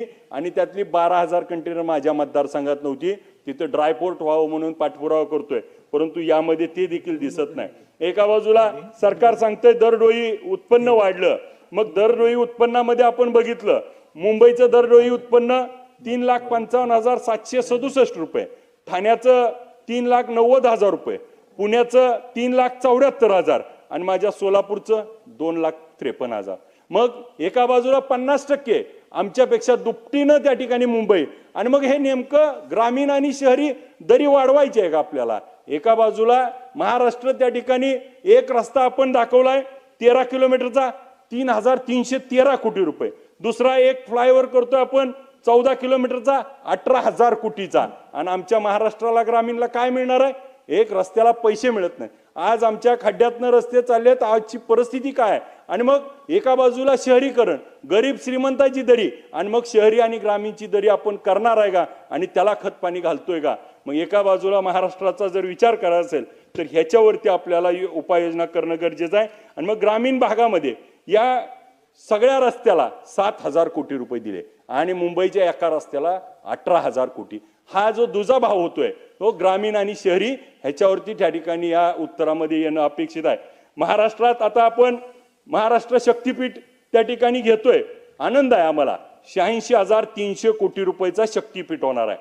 आणि त्यातली बारा हजार कंटेनर माझ्या मतदारसंघात नव्हती. तिथं ड्रायपोर्ट व्हावं म्हणून पाठपुरावा करतोय. परंतु यामध्ये ते देखील दिसत नाही. एका बाजूला सरकार सांगतंय दरडोई उत्पन्न वाढलं. मग दरडोई उत्पन्नामध्ये आपण बघितलं मुंबईचं दरडोई उत्पन्न तीन लाख पंचावन्न हजार सातशे सदुसष्ट रुपये. ठाण्याचं तीन लाख नव्वद हजार रुपये. पुण्याचं तीन लाख चौऱ्याहत्तर हजार. आणि माझ्या सोलापूरचं दोन लाख त्रेपन्न हजार. मग एका बाजूला पन्नास टक्के आमच्यापेक्षा दुपटीनं त्या ठिकाणी मुंबई. आणि मग हे नेमकं ग्रामीण आणि शहरी दरी वाढवायची आहे का आपल्याला? एका बाजूला महाराष्ट्र त्या ठिकाणी एक रस्ता आपण दाखवलाय तेरा किलोमीटरचा तीन हजार तीनशे तेरा कोटी रुपये. दुसरा एक फ्लायओव्हर करतोय आपण चौदा किलोमीटरचा अठरा हजार कोटीचा. आणि आमच्या महाराष्ट्राला ग्रामीणला काय मिळणार आहे? एक रस्त्याला पैसे मिळत नाही. आज आमच्या खड्ड्यातनं रस्ते चाललेत आजची परिस्थिती काय आहे? आणि मग एका बाजूला शहरीकरण गरीब श्रीमंताची दरी आणि मग शहरी आणि ग्रामीणची दरी आपण करणार आहे का? आणि त्याला खतपाणी घालतोय का? मग एका बाजूला महाराष्ट्राचा जर विचार करायचा असेल तर ह्याच्यावरती आपल्याला उपाययोजना करणं गरजेचं आहे. आणि मग ग्रामीण भागामध्ये या सगळ्या रस्त्याला सात हजार कोटी रुपये दिले आणि मुंबईच्या एका रस्त्याला अठरा हजार कोटी. हा जो दुजा भाव होतोय तो ग्रामीण आणि शहरी ह्याच्यावरती त्या ठिकाणी या उत्तरामध्ये येणं अपेक्षित आहे. महाराष्ट्रात आता आपण महाराष्ट्र शक्तीपीठ त्या ठिकाणी घेतोय. आनंद आहे आम्हाला. शहाऐंशी हजार तीनशे कोटी रुपयाचा शक्तीपीठ होणार आहे.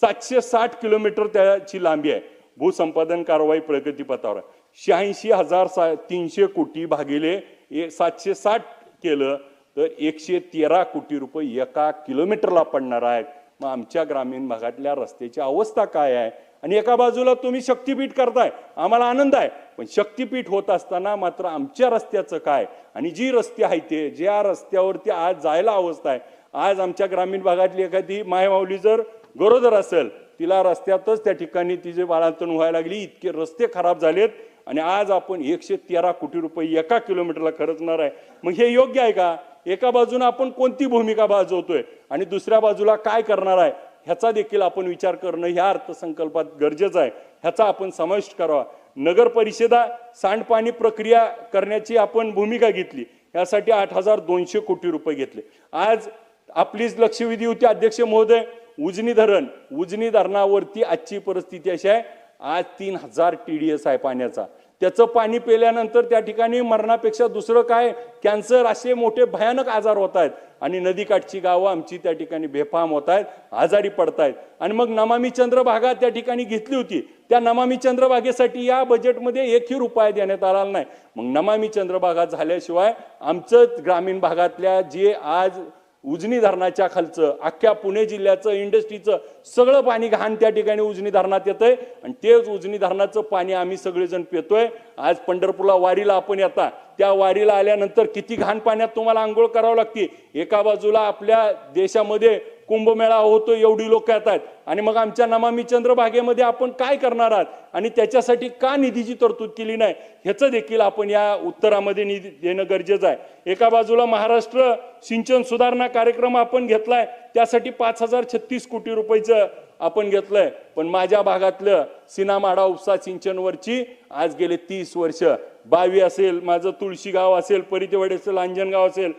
सातशे साठ किलोमीटर त्याची लांबी आहे. भूसंपादन कारवाई प्रगतीपथावर आहे शहाऐंशी हजार सा तीनशे कोटी भागिले ए- सातशे साठ केलं तर एकशे तेरा कोटी रुपये एका किलोमीटरला पडणार आहेत. मग आमच्या ग्रामीण भागातल्या रस्त्याची अवस्था काय आहे? आणि एका बाजूला तुम्ही शक्तीपीठ करताय आम्हाला आनंद आहे. पण शक्तीपीठ होत असताना मात्र आमच्या रस्त्याचं काय? आणि जी रस्ते आहेत ते ज्या रस्त्यावरती आज जायला अवस्था आहे आज आमच्या ग्रामीण भागातली एखादी मायमाऊली जर गरोदर असेल तिला रस्त्यातच त्या ठिकाणी तिचे बाळांतण व्हायला लागली इतके रस्ते खराब झालेत आणि आज आपण एकशे तेरा कोटी रुपये एका किलोमीटरला खर्चणार आहे. मग हे योग्य आहे का? एका बाजूने आपण कोणती भूमिका बाजवतोय आणि दुसऱ्या बाजूला काय करणार आहे? ह्याचा देखील आपण विचार करणं ह्या अर्थसंकल्पात गरजेचं आहे. ह्याचा आपण समाविष्ट करावा. नगर परिषदा सांडपाणी प्रक्रिया करण्याची आपण भूमिका घेतली. यासाठी आठ हजार दोनशे कोटी रुपये घेतले. आज आपलीच लक्षवेधी होती अध्यक्ष महोदय. उजनी धरण उजनी धरणावरती आजची परिस्थिती अशी आहे. आज तीन हजार टी डी एस आहे पाण्याचा. त्याचं पाणी पिल्यानंतर त्या ठिकाणी मरणापेक्षा दुसरं काय? कॅन्सर असे मोठे भयानक आजार होत आहेत. आणि नदीकाठची गावं आमची त्या ठिकाणी बेफाम होत आहेत आजारी पडतायत आणि मग नमामी चंद्रभागा त्या ठिकाणी घेतली होती. त्या नमामी चंद्रभागेसाठी या बजेटमध्ये एकही रुपया देण्यात आला नाही. मग नमामी चंद्रभागा झाल्याशिवाय आमचं ग्रामीण भागातल्या जे आज उजनी धरणाच्या खालचं अख्ख्या पुणे जिल्ह्याचं इंडस्ट्रीचं सगळं पाणी घाण त्या ठिकाणी उजनी धरणात येतंय. आणि तेच उजनी धरणाचं पाणी आम्ही सगळेजण पितोय. आज पंढरपूरला वारीला आपण येता. त्या वारीला आल्यानंतर किती घाण पाण्यात तुम्हाला आंघोळ करावं लागते. एका बाजूला आपल्या देशामध्ये कुंभमेळा होतो एवढी लोक येत आहेत. आणि मग आमच्या नमामी चंद्रभागेमध्ये आपण काय करणार आहात? आणि त्याच्यासाठी का निधीची तरतूद केली नाही? ह्याचं देखील आपण या उत्तरामध्ये निधी देणं गरजेचं आहे. एका बाजूला महाराष्ट्र सिंचन सुधारणा कार्यक्रम आपण घेतलाय त्यासाठी पाच हजार छत्तीस कोटी रुपयाचं आपण घेतलंय. पण माझ्या भागातलं सिनामाडा उपसा सिंचनवरची आज गेले तीस वर्ष. बावी असेल माझं तुळशी गाव असेल परितेवाडी असेल अंजनगाव असेल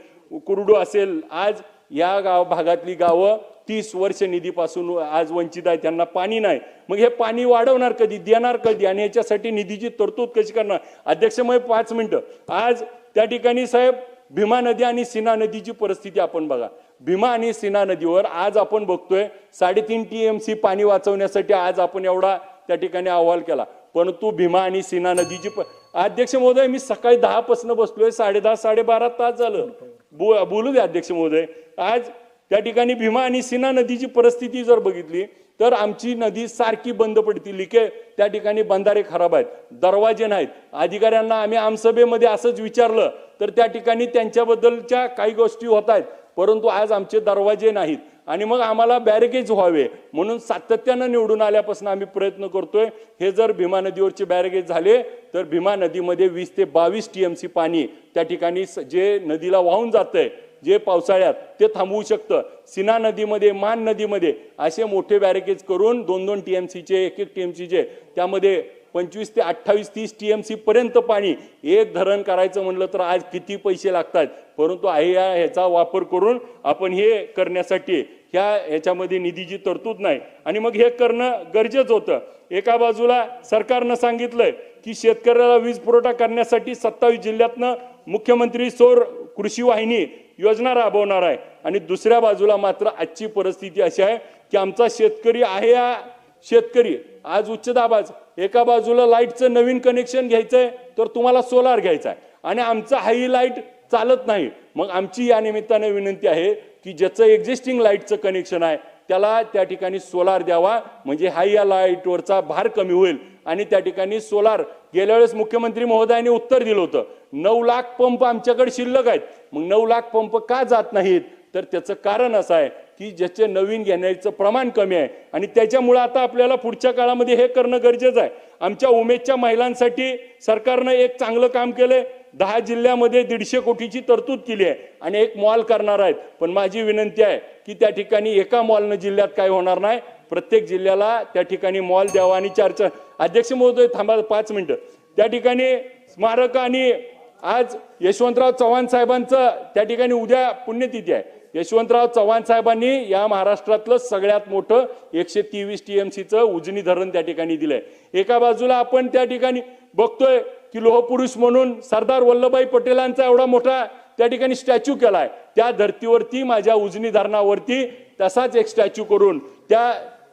कुरडू असेल आज या गाव भागातली गावं तीस वर्ष निधीपासून आज वंचित आहे त्यांना पाणी नाही. मग हे पाणी वाढवणार कधी? देणार कधी? आणि याच्यासाठी निधीची तरतूद कशी करणार? अध्यक्षमय पाच मिनटं. आज त्या ठिकाणी साहेब भीमा नदी आणि सीना नदीची परिस्थिती आपण बघा. भीमा आणि सीना नदीवर आज आपण बघतोय साडेतीन टी एम सी पाणी वाचवण्यासाठी आज आपण एवढा त्या ठिकाणी अहवाल केला. परंतु भीमा आणि सीना नदीची प- अध्यक्ष महोदय मी सकाळी दहापासून बसलोय साडे दहा साडेबारा तास झालं. बो बोलू द्या अध्यक्ष महोदय. आज त्या ठिकाणी भीमा आणि सीना नदीची परिस्थिती जर बघितली तर आमची नदी सारखी बंद पडती. लिके त्या ठिकाणी बंधारे खराब आहेत दरवाजे नाहीत. अधिकाऱ्यांना आम्ही आमसभेमध्ये असंच विचारलं तर त्या ठिकाणी त्यांच्याबद्दलच्या काही गोष्टी होत आहेत परंतु आज आमचे दरवाजे नाहीत. आणि मग आम्हाला बॅरिगेज व्हावे म्हणून सातत्यानं निवडून आल्यापासून आम्ही प्रयत्न करतोय हे जर भीमा नदीवरचे बॅरिगेज झाले तर भीमा नदीमध्ये वीस ते बावीस टी एम सी पाणी त्या ठिकाणी स- जे नदीला वाहून जातंय जे पावसाळ्यात ते थांबवू शकतं. सिना नदीमध्ये मान नदीमध्ये असे मोठे बॅरिकेज करून दोन दोन टी एम सीचे एक एक टी एम सीचे त्यामध्ये पंचवीस ते अठ्ठावीस तीस टी एम सीपर्यंत पाणी एक धरण करायचं म्हणलं तर आज किती पैसे लागतात? परंतु आहे या ह्याचा वापर करून आपण हे करण्यासाठी ह्या ह्याच्यामध्ये निधीची तरतूद नाही. आणि मग हे करणं गरजेचं होतं. एका बाजूला सरकारनं सांगितलंय की शेतकऱ्याला वीज पुरवठा करण्यासाठी सत्तावीस जिल्ह्यातनं मुख्यमंत्री सौर कृषी वाहिनी योजना राबवणार आहे. आणि दुसऱ्या बाजूला मात्र आजची परिस्थिती अशी आहे की आमचा शेतकरी आहे या शेतकरी. आज उच्च दाबाच. एका बाजूला लाईटचं नवीन कनेक्शन घ्यायचं आहे तर तुम्हाला सोलार घ्यायचा आहे. आणि आमचं हाई लाइट चालत नाही. मग आमची या निमित्ताने विनंती आहे की ज्याचं एक्झिस्टिंग लाईटचं कनेक्शन आहे त्याला त्या ठिकाणी सोलार द्यावा. म्हणजे हाई या लाईटवरचा भार कमी होईल. आणि त्या ठिकाणी सोलार गेल्या वेळेस मुख्यमंत्री महोदयाने उत्तर दिलं होतं नऊ लाख पंप आमच्याकडे शिल्लक आहेत. मग नऊ लाख पंप का जात नाहीत? तर त्याचं कारण असं आहे की ज्याचे नवीन घेण्याचं प्रमाण कमी आहे आणि त्याच्यामुळे आता आपल्याला पुढच्या काळामध्ये हे करणं गरजेचं आहे. आमच्या उमेदच्या महिलांसाठी सरकारनं एक चांगलं काम केलंय. दहा जिल्ह्यामध्ये दीडशे कोटीची तरतूद केली आहे आणि एक मॉल करणार आहेत. पण माझी विनंती आहे की त्या ठिकाणी एका मॉलनं जिल्ह्यात काय होणार नाही. प्रत्येक जिल्ह्याला त्या ठिकाणी मॉल द्यावा आणि चार अध्यक्ष महोदय थांबा पाच मिनिटं. त्या ठिकाणी स्मारक आणि आज यशवंतराव चव्हाण साहेबांचं त्या ठिकाणी उद्या पुण्यतिथी आहे. यशवंतराव चव्हाण साहेबांनी या महाराष्ट्रातलं सगळ्यात मोठं एकशे तेवीस टी एम सीचं उजनी धरण त्या ठिकाणी दिलंय. एका बाजूला आपण त्या ठिकाणी बघतोय की लोहपुरुष म्हणून सरदार वल्लभभाई पटेलांचा एवढा मोठा त्या ठिकाणी स्टॅच्यू केलाय. त्या धर्तीवरती माझ्या उजनी धरणावरती तसाच एक स्टॅच्यू करून त्या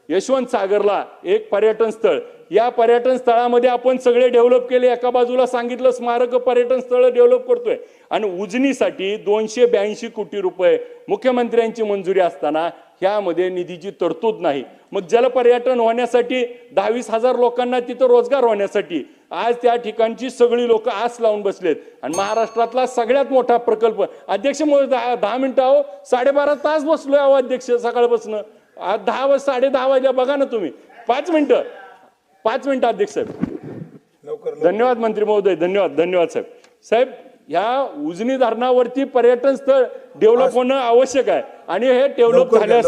यशवंत सागरला एक पर्यटन स्थळ या पर्यटन स्थळामध्ये आपण सगळे डेव्हलप केले एका बाजूला सांगितलं स्मारक पर्यटन स्थळ डेव्हलप करतोय. आणि उजनीसाठी दोनशे ब्याऐंशी कोटी रुपये मुख्यमंत्र्यांची मंजुरी असताना ह्यामध्ये निधीची तरतूद नाही. मग जलपर्यटन होण्यासाठी दहावीस हजार लोकांना तिथं रोजगार होण्यासाठी आज त्या ठिकाणची सगळी लोक आस लावून बसलेत. आणि महाराष्ट्रातला सगळ्यात मोठा प्रकल्प अध्यक्ष दहा दहा मिनिटं अहो साडेबारा तास बसलोय अहो अध्यक्ष सकाळपासून. दहा वाज साडे दहा वाजल्या बघा ना तुम्ही. पाच मिनिटं. पाच मिनिटं अध्यक्ष साहेब. लवकर धन्यवाद मंत्री महोदय धन्यवाद धन्यवाद साहेब. साहेब ह्या उजनी धरणावरती पर्यटन स्थळ डेव्हलप होणं आवश्यक आहे. आणि हे डेव्हलप झाल्यास.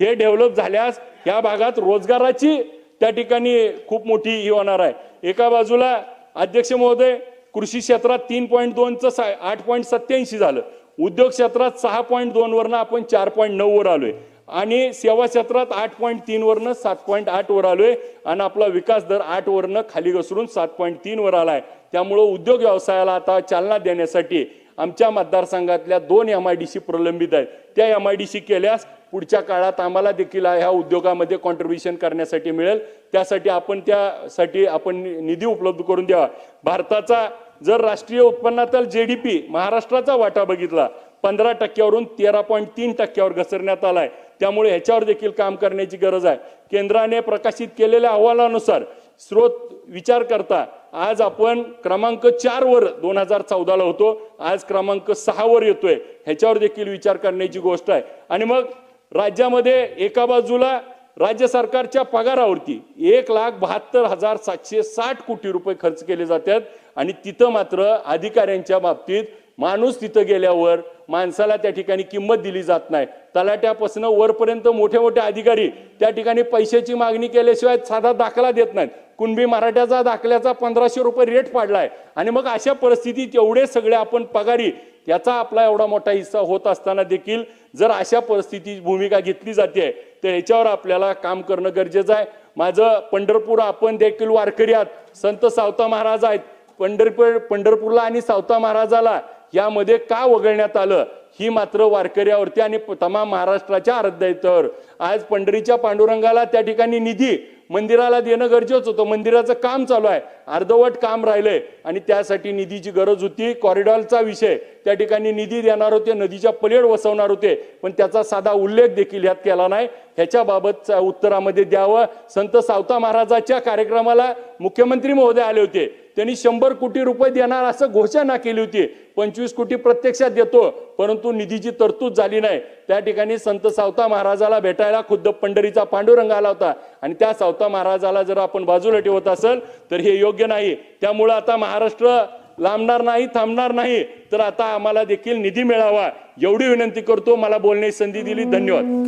हे डेव्हलप झाल्यास या भागात रोजगाराची त्या ठिकाणी खूप मोठी ही होणार आहे. एका बाजूला अध्यक्ष महोदय कृषी क्षेत्रात तीन पॉईंट दोनचं आठ पॉईंट सत्याऐंशी झालं. उद्योग क्षेत्रात सहा पॉईंट दोन वरनं आपण चार पॉईंट नऊ वर आलोय. आणि सेवा क्षेत्रात आठ पॉईंट तीनवरनं सात पॉईंट आठवर आलो आलोय आणि आपला विकास दर आठवरनं खाली घसरून सात पॉईंट तीनवर आला आलाय. त्यामुळं उद्योग व्यवसायाला आता चालना देण्यासाठी आमच्या मतदारसंघातल्या दोन एम आय डी सी प्रलंबित आहेत. त्या एम आय डी सी केल्यास पुढच्या काळात आम्हाला देखील ह्या उद्योगामध्ये कॉन्ट्रीब्युशन करण्यासाठी मिळेल. त्यासाठी आपण त्यासाठी आपण निधी उपलब्ध करून द्यावा. भारताचा जर राष्ट्रीय उत्पन्नातील जे डी पी महाराष्ट्राचा वाटा बघितला पंधरा टक्क्यावरून तेरा पॉईंट तीन टक्क्यावर घसरण्यात आला आहे त्यामुळे ह्याच्यावर देखील काम करण्याची गरज आहे. केंद्राने प्रकाशित केलेल्या अहवालानुसार स्रोत विचार करता आज आपण क्रमांक चार वर दोन हजार चौदाला होतो. आज क्रमांक सहा वर येतोय. ह्याच्यावर देखील विचार करण्याची गोष्ट आहे. आणि मग राज्यामध्ये एका बाजूला राज्य सरकारच्या पगारावरती एक लाख बहात्तर हजार सातशे साठ कोटी रुपये खर्च केले जातात. आणि तिथं मात्र अधिकाऱ्यांच्या बाबतीत माणूस तिथं गेल्यावर माणसाला त्या ठिकाणी किंमत दिली जात नाही. तलाट्यापासून वरपर्यंत मोठे मोठे अधिकारी त्या ठिकाणी पैशाची मागणी केल्याशिवाय साधा दाखला देत नाहीत. कुणबी मराठ्याचा दाखल्याचा पंधराशे रुपये रेट पाडलाय. आणि मग अशा परिस्थितीत एवढे सगळे आपण पगारी त्याचा आपला एवढा मोठा हिस्सा होत असताना देखील जर अशा परिस्थितीची भूमिका घेतली जाते तर ह्याच्यावर आपल्याला काम करणं गरजेचं आहे. माझं पंढरपूर आपण देखील वारकरी आहात. संत सावता महाराज आहेत. पंढरपूर पंढरपूरला आणि सावता महाराजाला यामध्ये का वगळण्यात आलं? ही मात्र वारकऱ्यावरती आणि तमाम महाराष्ट्राच्या आराध्यावर. आज पंढरीच्या पांडुरंगाला त्या ठिकाणी निधी मंदिराला देणं गरजेचं होतं. मंदिराचं काम चालू आहे. अर्धवट काम राहिलंय. आणि त्यासाठी निधीची गरज होती. कॉरिडॉरचा विषय. त्या ठिकाणी निधी देणार होते. नदीच्या पलेड वसवणार होते. पण त्याचा साधा उल्लेख देखील ह्यात केला नाही. ह्याच्याबाबतचा उत्तरामध्ये द्यावं. संत सावता महाराजाच्या कार्यक्रमाला मुख्यमंत्री महोदय आले होते. त्यांनी शंभर कोटी रुपये देणार असं घोषणा केली होती. पंचवीस कोटी प्रत्यक्षात देतो परंतु निधीची तरतूद झाली नाही. त्या ठिकाणी संत सावता महाराजाला भेटायला खुद्द पंढरीचा पांडुरंग आला होता. आणि त्या सावता महाराजाला जर आपण बाजूला ठेवत असेल तर हे योग्य नाही. त्यामुळं आता महाराष्ट्र लांबणार नाही थांबणार नाही. तर आता आम्हाला देखील निधी मिळावा. एवढी विनंती करतो. मला बोलण्याची संधी दिली. धन्यवाद.